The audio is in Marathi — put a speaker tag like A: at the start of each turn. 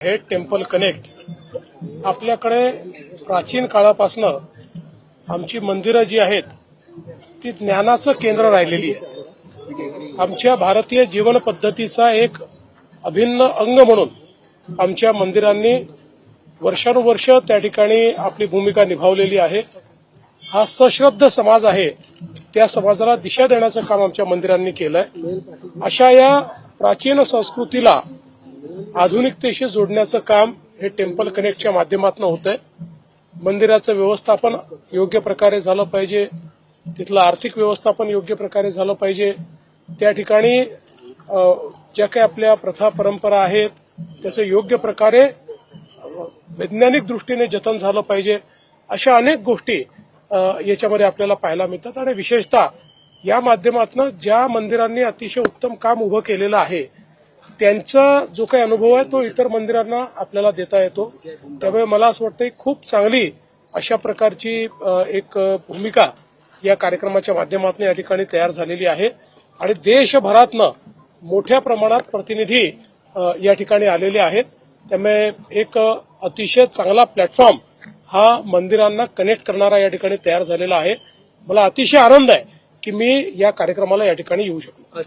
A: हे टेम्पल कनेक्ट. आपल्याकडे प्राचीन काळापासनं आमची मंदिरं जी आहेत ती ज्ञानाचं केंद्र राहिलेली आहे आमच्या भारतीय जीवन पद्धतीचा एक अभिन्न अंग म्हणून आमच्या मंदिरांनी वर्षानुवर्ष त्या ठिकाणी आपली भूमिका निभावलेली आहे. हा सश्रद्ध समाज आहे त्या समाजाला दिशा देण्याचं काम आमच्या मंदिरांनी केलंय. अशा या प्राचीन संस्कृतीला आधुनिकतेशी जोडण्याचं काम हे टेम्पल कनेक्टच्या माध्यमातून होत आहे मंदिराचं व्यवस्थापन योग्य प्रकारे झालं पाहिजे. तिथलं आर्थिक व्यवस्थापन योग्य प्रकारे झालं पाहिजे. त्या ठिकाणी ज्या काही आपल्या प्रथा परंपरा आहेत त्याचं योग्य प्रकारे वैज्ञानिक दृष्टीने जतन झालं पाहिजे. अशा अनेक गोष्टी याच्यामध्ये आपल्याला पाहायला मिळतात. आणि विशेषतः या माध्यमातून ज्या मंदिरांनी अतिशय उत्तम काम उभं केलेलं आहे त्यांचा जो काही अनुभव आहे तो इतर मंदिरांना आपल्याला देता येतो. त्यामुळे मला असं वाटतं खूप चांगली अशा प्रकारची एक भूमिका या कार्यक्रमाच्या माध्यमातून या ठिकाणी तयार झालेली आहे. आणि देशभरातनं मोठ्या प्रमाणात प्रतिनिधी या ठिकाणी आलेले आहेत. त्यामुळे एक अतिशय चांगला प्लॅटफॉर्म हा मंदिरांना कनेक्ट करणारा या ठिकाणी तयार झालेला आहे. मला अतिशय आनंद आहे की मी या कार्यक्रमाला या ठिकाणी येऊ शकलो.